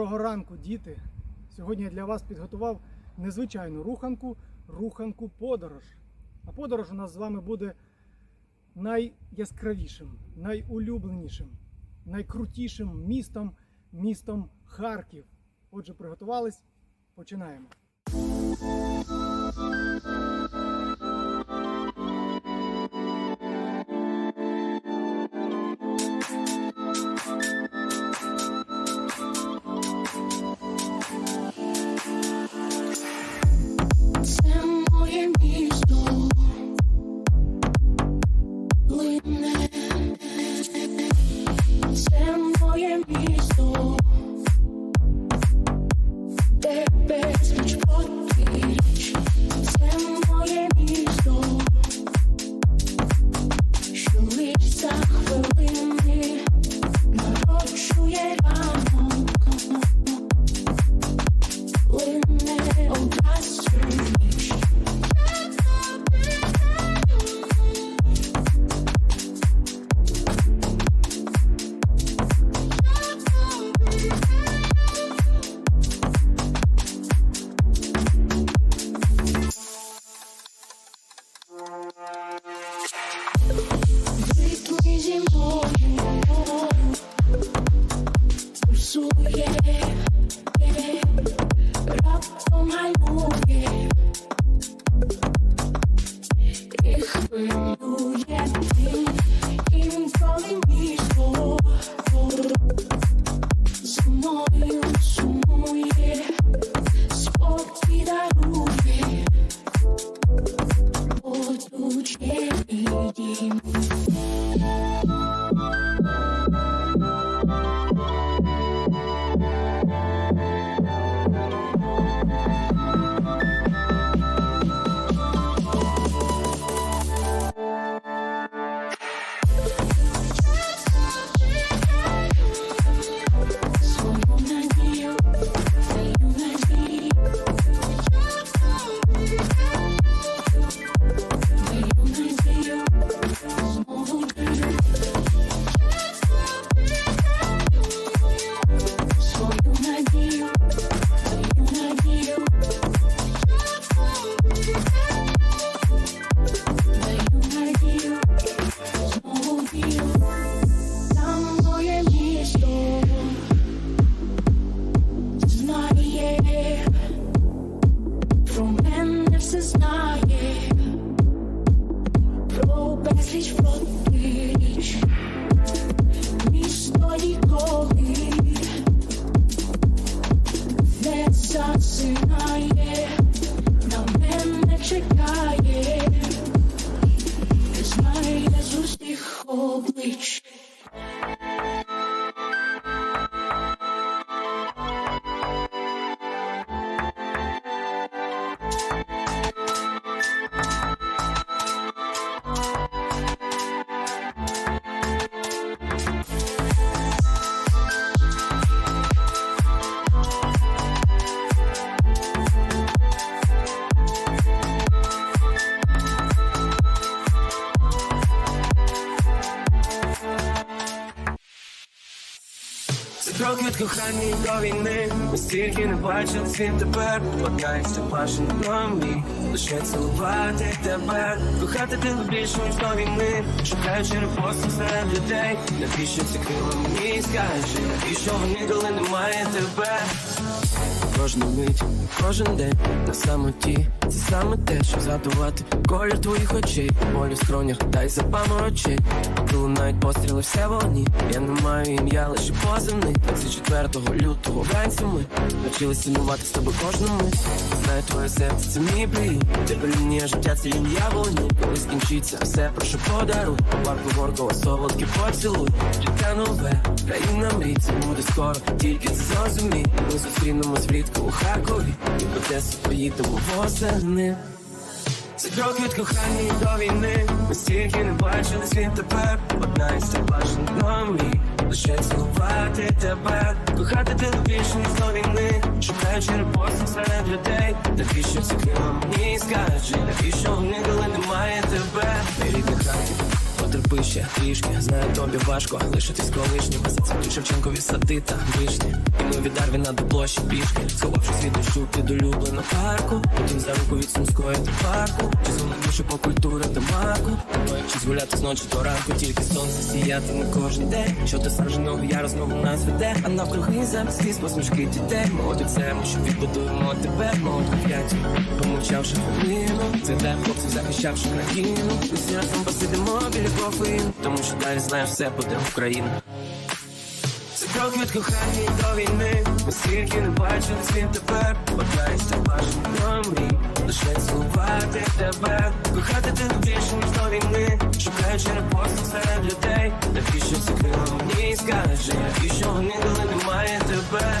Доброго ранку, діти! Сьогодні я для вас підготував незвичайну руханку, руханку подорож. А подорож у нас з вами буде найяскравішим, найулюбленішим, найкрутішим містом, містом Харків. Отже, приготувались, починаємо. You. Це кохання до війни. Ми стільки не бачились світ тепер. Покається бажано мій Лише цілувати тебе. Кохати тебе більше, ніж до війни. Шукаючи репосту серед людей. Навіщо ці крила мені? Скажи Навіщо вони, коли немає тебе Кожну мить, кожен день. На самоті Це саме те, що задувати колір твоїх очей. Болі в скронях, дай запаморочей Коли навіть постріли все вогні. Я не маю ім'я, лише позивний. З 4 лютого вранці ми Навчились цінувати з тобою кожну Знаю твоє серце, це мій брій Тебе лінія життя, це лінія вогні. Коли скінчиться все, прошу подаруй. Парку горкова, солодкий поцілуй. Життя нове, країна мрій Це буде скоро, тільки це зрозумій. Ми зустрінемось влітку у Харкові І в Одесу поїдемо восени. Це кроки від кохання і до війни. Ми стільки не бачились він тепер. Одна із цих бажаних мрій Лише цілувати тебе. Кохати тебе більше ніж до війни. Шукаючи репостом серед людей. Навіщо ці крила мені скажи Навіщо вони, коли немає тебе? Мій рідний Вище трішки Знаю, тобі важко лишитись колишнім. Зацвітуть Шевченкові сади та вишні. І ми від Дарвіна до площі пішки. Сховавшись від дощу під улюблену парку. Потім за руку від Сумської парку. Чи зумовивши по культури до маку Чи гуляти з ночі до ранку Тільки сонце сіяти не кожен день. Що ти сраженого я розмову нас веде А навкруги замість посмішки дітей. Ми обіцяємо, що відбудуємо тебе. Молоду п'яті, помовчавши хвилину. Це де хлопців захищавши країну. Ми всі разом посидимо біля кофеїн. Тому що далі знаєш все буде Україна крок від кохання до війни. Оскільки не бачу світ тепер Покаюся бажано мрій Лише цілувати тебе. Кохати тебе більше, ніж до війни. Шукаючи репосту серед людей. Навіщо це крило мені? Скаже Навіщо вони, коли немає тебе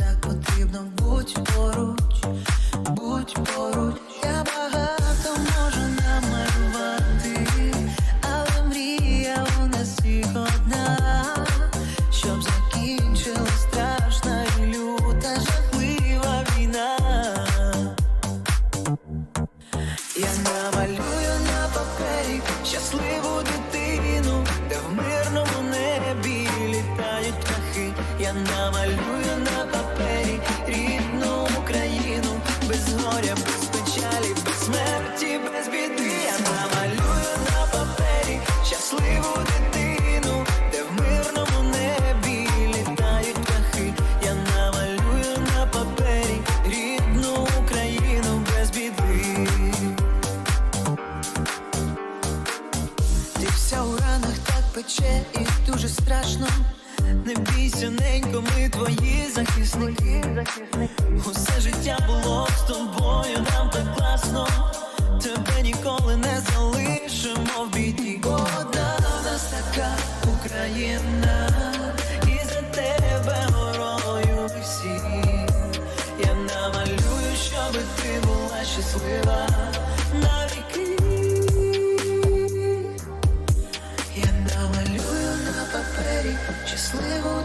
Будь поруч, будь поруч. Без без печалі, без смерті, без біди. Я намалюю на папері щасливу дитину, де в мирному небі літають птахи. Я намалюю на папері рідну Україну без біди. Ти вся у ранах так пече і дуже страшно. Не бійся, ненько, ми твої захисники. Усе життя було з тобою, нам так класно. Тебе ніколи не залишимо в біді.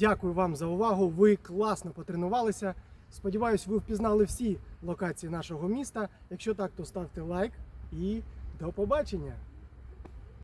Дякую вам за увагу. Ви класно потренувалися. Сподіваюсь, ви впізнали всі локації нашого міста. Якщо так, то ставте лайк і до побачення!